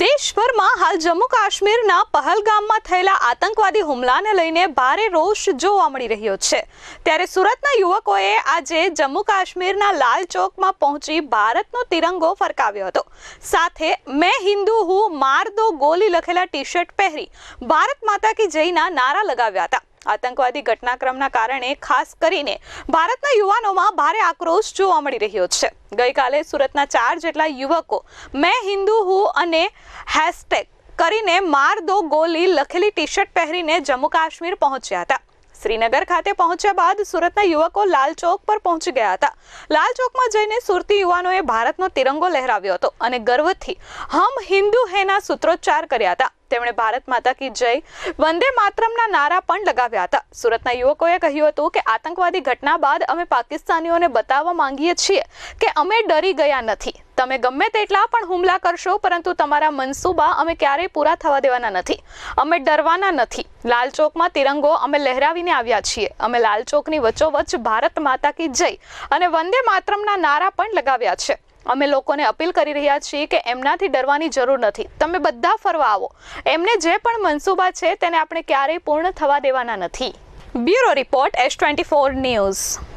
દેશભરમાં હાલ જમ્મુ કાશ્મીરના પહલગામમાં થયેલા આતંકવાદી હુમલાને લઈને ભારે રોષ જોવા મળી રહ્યો છે. ત્યારે સુરતના યુવકોએ આજે જમ્મુ કાશ્મીરના લાલ ચોકમાં પહોંચી ભારતનો તિરંગો ફરકાવ્યો હતો. સાથે મેં હિન્દુ હું માર દો ગોલી લખેલા ટી શર્ટ પહેરી ભારત માતા કી જયના નારા લગાવ્યા હતા. આતંકવાદી ઘટનાક્રમના કારણે ખાસ કરીને ભારતના યુવાનોમાં ભારે આક્રોશ જોવા મળી રહ્યો છે. ગઈકાલે સુરતના ચાર જેટલા યુવકો મેં હિન્દુ હું અને હેશટેગ કરીને માર દો ગોલી લખેલી ટી શર્ટ પહેરીને જમ્મુ કાશ્મીર પહોંચ્યા હતા. શ્રીનગર ખાતે પહોંચ્યા બાદ સુરતના યુવકો લાલ ચોક પર પહોંચી ગયા હતા. લાલ ચોકમાં જઈને સુરતી યુવાનોએ ભારતનો તિરંગો લહેરાવ્યો હતો અને ગર્વથી હમ હિન્દુ હેના સૂત્રોચ્ચાર કર્યા હતા. તેમણે ભારત માતા કી જય વંદે માતરમના નારા પણ લગાવ્યા હતા. સુરતના યુવકોએ કહ્યું હતું કે આતંકવાદી ઘટના બાદ અમે પાકિસ્તાનીઓને બતાવવા માંગીએ છીએ કે અમે ડરી ગયા નથી. તમે ગમે તેટલા પણ હુમલા કરશો, પરંતુ તમારા મનસૂબા અમે ક્યારેય પૂરા થવા દેવાના નથી. અમે ડરવાના નથી. લાલ ચોકમાં તિરંગો અમે લહેરાવીને આવ્યા છીએ. અમે લાલ ચોકની વચ્ચોવચ્ચ ભારત માતા કી જય અને વંદે માતરમના નારા પણ લગાવ્યા છે. અમે લોકોને અપીલ કરી રહ્યા છીએ કે એમનાથી ડરવાની જરૂર નથી. તમે બધા ફરવા આવો. એમને જે પણ મનસૂબા છે તેને આપણે ક્યારેય પૂર્ણ થવા દેવાના નથી. Bureau report S twenty four news.